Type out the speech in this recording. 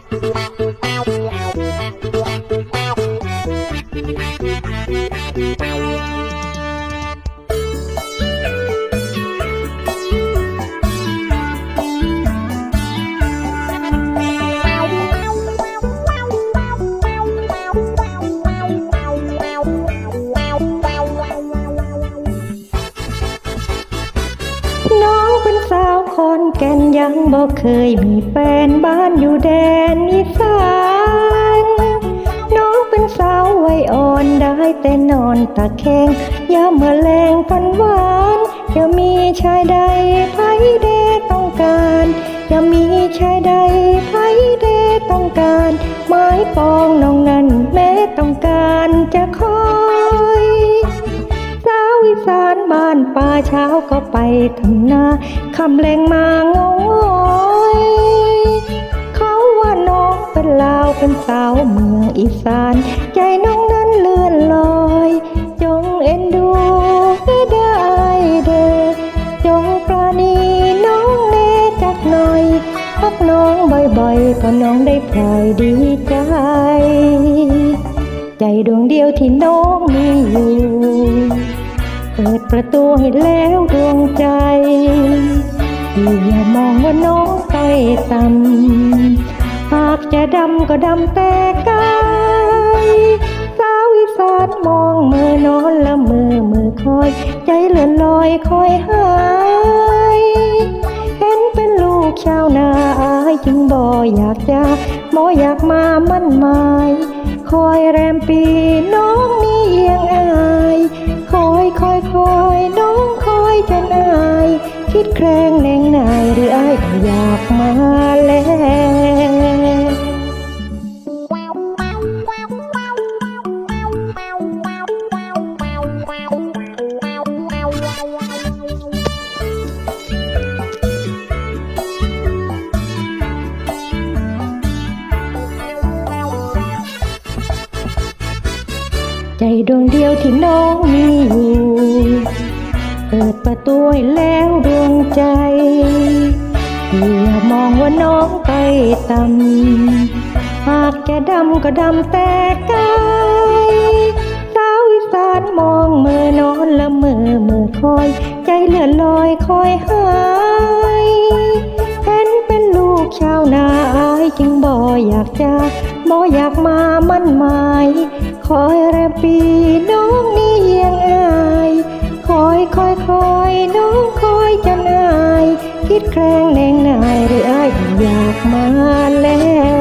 Thank you. น้องเป็นสาวคนแก่นยังบ่เคยมีแฟนบ้านอยู่แดนอีสานน้องเป็นสาววัยอ่อนได้แต่นอนตะแคงยามเมื่อแรงฝันหวานจะมีชายใดไผเดต้องการจะมีชายใดไผเดต้องการไม้ปองน้องนั้นแม้ต้องการจะคอ ป่าเช้าก็ไปทำนาคำแรงมางอยเขาว่าน้องเป็นลาวเป็นสาวเมืองอีสาน ใจน้องนั้นเลื่อนลอย จงเอ็นดูได้เด้อจงปราณีน้องแน่จักหน่อยพักน้องบ่อยๆก็น้องได้พลอยดีใจ ใจดวงเดียวที่น้องมีอยู่ เปิดประตูให้แล้วดวงใจอย่ามองว่าน้องไปต่ำหากจะดำก็ดำแต่กายสาวอีสานมองมือนอนละมือมือคอย ใจเลื่อนลอยคอยหายเห็นเป็นลูกชาวนาอายจึงบ่อยากจะบ่อยากมามั่นหมาย คอยแรมปีน้องนี่เอียง ออายก็อยากมาแล้วใจดวงเดียวที่น้องมี อย่ามองว่าน้องไปต่ำหากจะดำก็ดำแต่กายสาวอีสานมองมือนอนละมือมือคอย ใจเลื่อนลอยคอยหายเห็นเป็นลูกชาวนาอายจึงบ่อยากจะบ่อยากมามั่นหมายคอยรมปีน้องนี่เอียงอายคอยคอยคอยน้องคอยจะนาย คิดแกล้งแนงนายหรือ อยากมาแล้ว